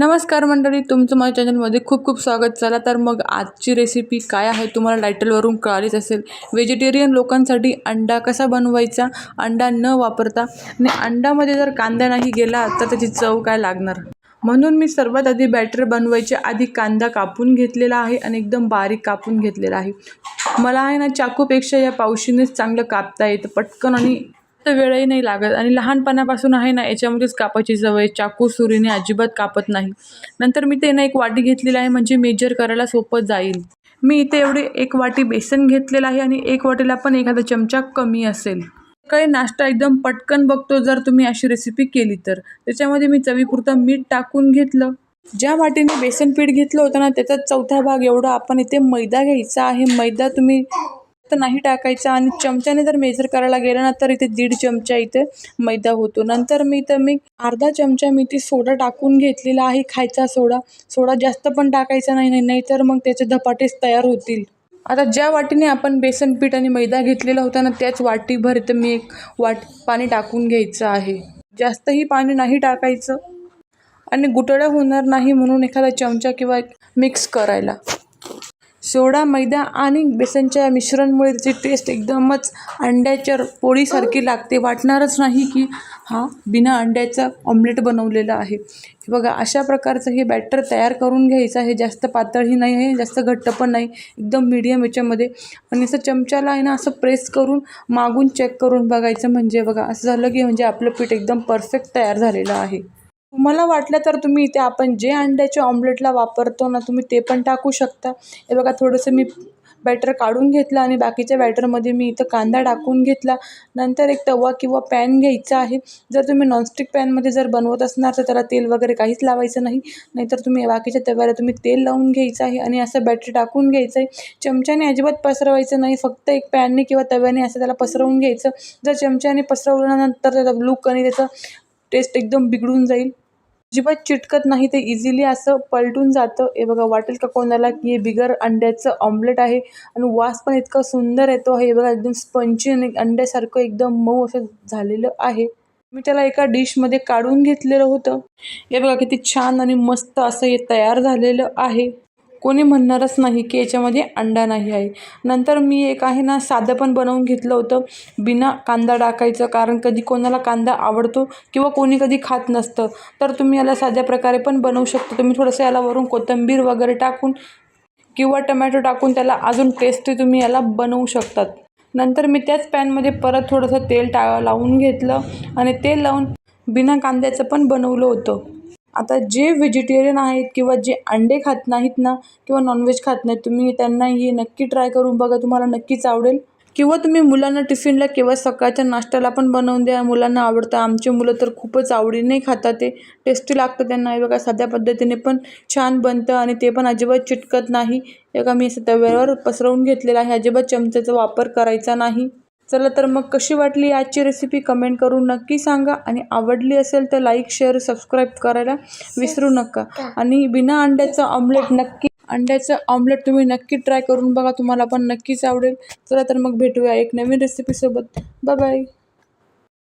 नमस्कार मंडळी तुमचं माझ्या चॅनलमध्ये खूप खूप स्वागत. चला तर मग आजची रेसिपी काय आहे तुम्हाला टायटलवरून कळालीच असेल. व्हेजिटेरियन लोकांसाठी अंडा कसा बनवायचा? अंडा न वापरता. आणि अंडामध्ये जर कांदा नाही गेला तर त्याची चव काय लागणार? म्हणून मी सर्वात आधी बॅटर बनवायच्या आधी कांदा कापून घेतलेला आहे आणि एकदम बारीक कापून घेतलेला आहे. मला आहे ना चाकूपेक्षा या पावशीनेच चांगलं कापता येतं पटकन आणि वेळही नाही लागत आणि लहानपणापासून आहे ना याच्यामध्येच कापायची सवय चाकू सुरीने अजिबात कापत नाही. नंतर मी ते ना एक वाटी घेतलेली आहे म्हणजे मेजर करायला सोपं जाईल. मी इथे एवढी एक वाटी बेसन घेतलेलं आहे आणि एक वाटीला पण एखादा चमचा कमी असेल. काही नाश्ता एकदम पटकन बघतो जर तुम्ही अशी रेसिपी केली तर. त्याच्यामध्ये मी चवीपुरतं मीठ टाकून घेतलं. ज्या वाटीने बेसन पीठ घेतलं होतं ना त्याचा चौथा भाग एवढा आपण इथे मैदा घ्यायचा आहे. मैदा तुम्ही तर नाही टाकायचा आणि चमच्याने जर मेजर करायला गेलं ना तर इथे दीड चमचा इथे मैदा होतो. नंतर मी तर मी अर्धा चमचा मी ती सोडा टाकून घेतलेला आहे खायचा सोडा. सोडा जास्त पण टाकायचा नाही नाही नाहीतर मग त्याचे धपाटेच तयार होतील. आता ज्या वाटीने आपण बेसन पीठ आणि मैदा घेतलेला होता ना त्याच वाटीभर इथं मी एक वाट पाणी टाकून घ्यायचं आहे. जास्तही पाणी नाही टाकायचं आणि गुटळ्या होणार नाही म्हणून एखादा चमचा किंवा मिक्स करायला. सोडा मैदा आणि बेसनच्या मिश्रणमुळे त्याची टेस्ट एकदमच अंड्याच्या पोळीसारखी लागते. वाटणारच नाही की हा बिना अंड्याचा ऑमलेट बनवलेला आहे. हे बघा अशा प्रकारचं हे बॅटर तयार करून घ्यायचं आहे. जास्त पातळही नाही आहे जास्त घट्ट पण नाही एकदम मीडियम याच्यामध्ये. आणि असं चमच्याला आहे ना असं प्रेस करून मागून चेक करून बघायचं म्हणजे बघा असं झालं की म्हणजे आपलं पीठ एकदम परफेक्ट तयार झालेलं आहे. तुम्हाला वाटलं तर तुम्ही इथे आपण जे अंड्याच्या ऑमलेटला वापरतो ना तुम्ही ते पण टाकू शकता. हे बघा थोडंसं मी बॅटर काढून घेतलं आणि बाकीच्या बॅटरमध्ये मी इथं कांदा टाकून घेतला. नंतर एक तवा किंवा पॅन घ्यायचा आहे. जर तुम्ही नॉनस्टिक पॅनमध्ये जर बनवत असणार तर त्याला तेल वगैरे काहीच लावायचं नाही. नाहीतर तुम्ही बाकीच्या तव्याला तुम्ही तेल लावून घ्यायचं आहे आणि असं बॅटर टाकून घ्यायचं आहे. चमच्याने अजिबात पसरवायचं नाही. फक्त एक पॅनने किंवा तव्याने असं त्याला पसरवून घ्यायचं. जर चमच्याने पसरवल्यानंतर त्याचा लुक आणि त्याचं टेस्ट एकदम बिघडून जाईल. अजिबात चिटकत नाही ते इझिली असं पलटून जातं. हे बघा वाटेल का कोणाला की हे बिगर अंड्याचं ऑमलेट आहे आणि वास पण इतका सुंदर येतो. हे बघा एकदम स्पंची आणि अंड्यासारखं एकदम मऊ असं झालेलं आहे. मी त्याला एका डिशमध्ये काढून घेतलेलं होतं. हे बघा किती छान आणि मस्त असं हे तयार झालेलं आहे. कोणी म्हणणारच नाही की याच्यामध्ये अंडा नाही आहे. नंतर मी एक आहे ना साधं पण बनवून घेतलं होतं. बिना कांदा टाकायचं कारण कधी कोणाला कांदा आवडतो किंवा कोणी कधी खात नसतं. तर तुम्ही याला साध्या प्रकारे पण बनवू शकता. तुम्ही थोडंसं याला वरून कोथिंबीर वगैरे टाकून किंवा टमॅटो टाकून त्याला अजून टेस्टी तुम्ही याला बनवू शकतात. नंतर मी त्याच पॅनमध्ये परत थोडंसं तेल टा लावून घेतलं आणि तेल लावून बिना कांद्याचं पण बनवलं होतं. आता जे व्हेजिटेरियन आहेत किंवा जे अंडे खात नाहीत ना किंवा नॉनव्हेज खात नाहीत तुम्ही त्यांना हे नक्की ट्राय करून बघा तुम्हाला नक्कीच आवडेल. किंवा तुम्ही मुलांना टिफिनला किंवा सकाळच्या नाश्त्याला पण बनवून द्या मुलांना आवडतं. आमचे मुलं तर खूपच आवडीने खातात ते. टेस्टी लागतं त्यांना. बघा साध्या पद्धतीने पण छान बनतं आणि ते पण अजिबात चिटकत नाही. एका मी सध्या तव्यावर पसरवून घेतलेलं आहे. अजिबात चमच्याचा वापर करायचा नाही. चला तर मग कशी वाटली आजची रेसिपी कमेंट करून नक्की सांगा. आणि आवडली असेल तर लाईक शेअर सबस्क्राईब करायला विसरू नका. आणि बिना अंड्याचं ऑमलेट नक्की अंड्याचं ऑमलेट तुम्ही नक्की ट्राय करून बघा. तुम्हाला पण नक्कीच आवडेल. चला तर मग भेटूया एक नवीन रेसिपीसोबत बाय बाय